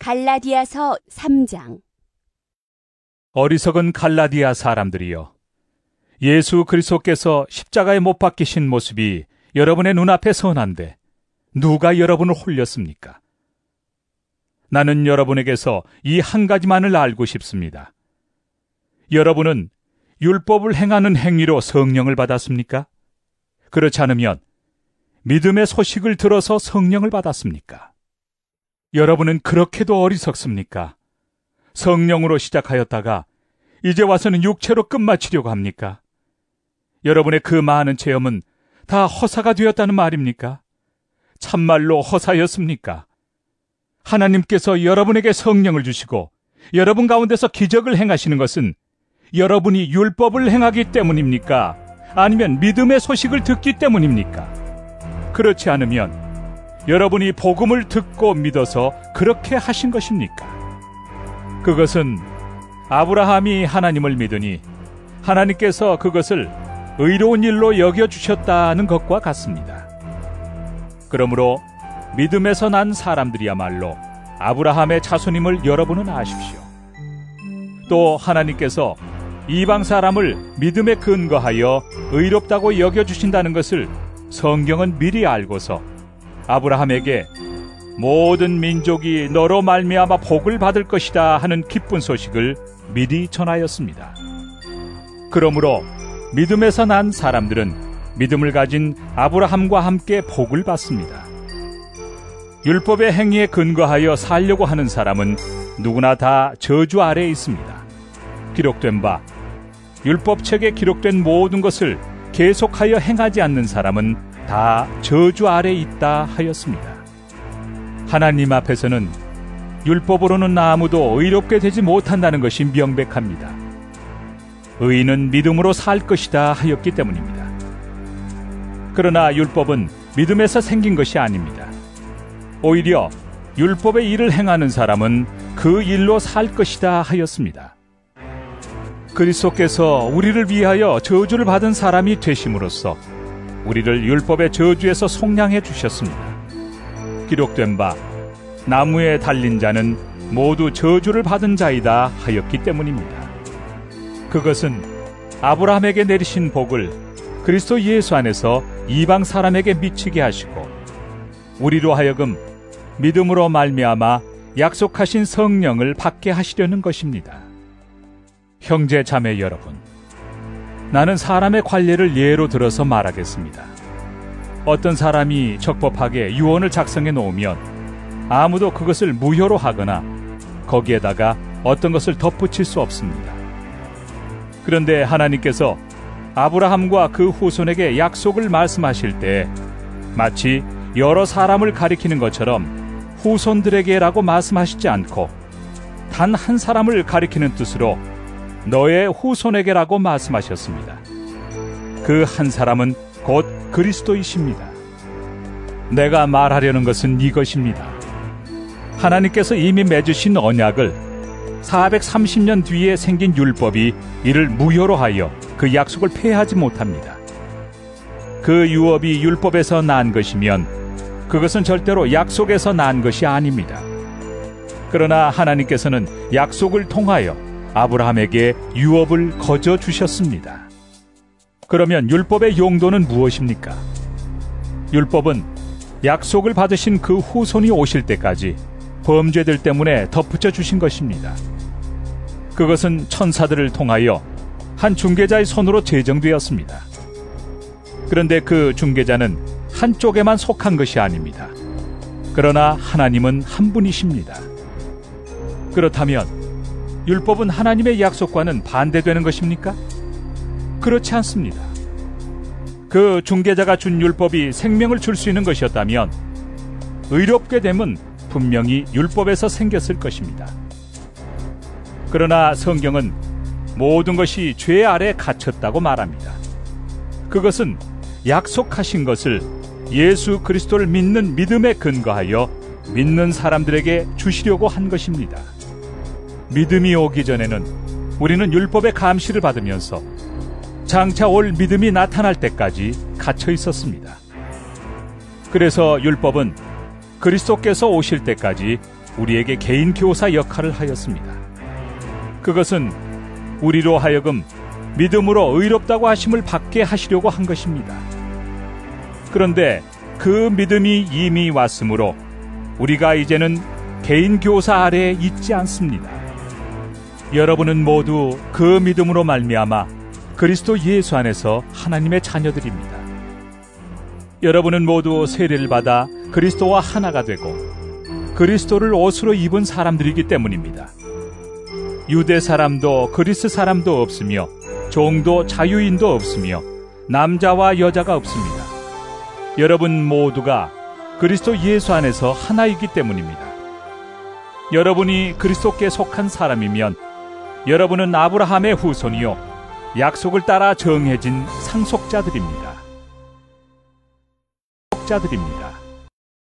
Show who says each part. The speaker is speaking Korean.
Speaker 1: 갈라디아서 3장
Speaker 2: 어리석은 갈라디아 사람들이여 예수 그리스도께서 십자가에 못 박히신 모습이 여러분의 눈앞에 선한데 누가 여러분을 홀렸습니까? 나는 여러분에게서 이 한 가지만을 알고 싶습니다. 여러분은 율법을 행하는 행위로 성령을 받았습니까? 그렇지 않으면 믿음의 소식을 들어서 성령을 받았습니까? 여러분은 그렇게도 어리석습니까? 성령으로 시작하였다가 이제 와서는 육체로 끝마치려고 합니까? 여러분의 그 많은 체험은 다 허사가 되었다는 말입니까? 참말로 허사였습니까? 하나님께서 여러분에게 성령을 주시고 여러분 가운데서 기적을 행하시는 것은 여러분이 율법을 행하기 때문입니까? 아니면 믿음의 소식을 듣기 때문입니까? 그렇지 않으면 여러분이 복음을 듣고 믿어서 그렇게 하신 것입니까? 그것은 아브라함이 하나님을 믿으니 하나님께서 그것을 의로운 일로 여겨주셨다는 것과 같습니다. 그러므로 믿음에서 난 사람들이야말로 아브라함의 자손임을 여러분은 아십시오. 또 하나님께서 이방 사람을 믿음에 근거하여 의롭다고 여겨주신다는 것을 성경은 미리 알고서 아브라함에게 모든 민족이 너로 말미암아 복을 받을 것이다 하는 기쁜 소식을 미리 전하였습니다. 그러므로 믿음에서 난 사람들은 믿음을 가진 아브라함과 함께 복을 받습니다. 율법의 행위에 근거하여 살려고 하는 사람은 누구나 다 저주 아래에 있습니다. 기록된 바 율법책에 기록된 모든 것을 계속하여 행하지 않는 사람은 다 저주 아래에 있다 하였습니다. 하나님 앞에서는 율법으로는 아무도 의롭게 되지 못한다는 것이 명백합니다. 의인은 믿음으로 살 것이다 하였기 때문입니다. 그러나 율법은 믿음에서 생긴 것이 아닙니다. 오히려 율법의 일을 행하는 사람은 그 일로 살 것이다 하였습니다. 그리스도께서 우리를 위하여 저주를 받은 사람이 되심으로써 우리를 율법의 저주에서 속량해 주셨습니다. 기록된 바 나무에 달린 자는 모두 저주를 받은 자이다 하였기 때문입니다. 그것은 아브라함에게 내리신 복을 그리스도 예수 안에서 이방 사람에게 미치게 하시고 우리로 하여금 믿음으로 말미암아 약속하신 성령을 받게 하시려는 것입니다. 형제 자매 여러분, 나는 사람의 관례를 예로 들어서 말하겠습니다. 어떤 사람이 적법하게 유언을 작성해 놓으면 아무도 그것을 무효로 하거나 거기에다가 어떤 것을 덧붙일 수 없습니다. 그런데 하나님께서 아브라함과 그 후손에게 약속을 말씀하실 때 마치 여러 사람을 가리키는 것처럼 후손들에게라고 말씀하시지 않고 단 한 사람을 가리키는 뜻으로 너의 후손에게라고 말씀하셨습니다. 그 한 사람은 곧 그리스도이십니다. 내가 말하려는 것은 이것입니다. 하나님께서 이미 맺으신 언약을 430년 뒤에 생긴 율법이 이를 무효로 하여 그 약속을 폐하지 못합니다. 그 유업이 율법에서 난 것이면 그것은 절대로 약속에서 난 것이 아닙니다. 그러나 하나님께서는 약속을 통하여 아브라함에게 유업을 거저 주셨습니다. 그러면 율법의 용도는 무엇입니까? 율법은 약속을 받으신 그 후손이 오실 때까지 범죄들 때문에 덧붙여 주신 것입니다. 그것은 천사들을 통하여 한 중개자의 손으로 제정되었습니다. 그런데 그 중개자는 한쪽에만 속한 것이 아닙니다. 그러나 하나님은 한 분이십니다. 그렇다면 율법은 하나님의 약속과는 반대되는 것입니까? 그렇지 않습니다. 그 중개자가 준 율법이 생명을 줄 수 있는 것이었다면 의롭게 됨은 분명히 율법에서 생겼을 것입니다. 그러나 성경은 모든 것이 죄 아래 갇혔다고 말합니다. 그것은 약속하신 것을 예수 그리스도를 믿는 믿음에 근거하여 믿는 사람들에게 주시려고 한 것입니다. 믿음이 오기 전에는 우리는 율법의 감시를 받으면서 장차 올 믿음이 나타날 때까지 갇혀 있었습니다. 그래서 율법은 그리스도께서 오실 때까지 우리에게 개인 교사 역할을 하였습니다. 그것은 우리로 하여금 믿음으로 의롭다고 하심을 받게 하시려고 한 것입니다. 그런데 그 믿음이 이미 왔으므로 우리가 이제는 개인 교사 아래에 있지 않습니다. 여러분은 모두 그 믿음으로 말미암아 그리스도 예수 안에서 하나님의 자녀들입니다. 여러분은 모두 세례를 받아 그리스도와 하나가 되고 그리스도를 옷으로 입은 사람들이기 때문입니다. 유대 사람도 그리스 사람도 없으며 종도 자유인도 없으며 남자와 여자가 없습니다. 여러분 모두가 그리스도 예수 안에서 하나이기 때문입니다. 여러분이 그리스도께 속한 사람이면 여러분은 아브라함의 후손이요 약속을 따라 정해진 상속자들입니다. 상속자들입니다.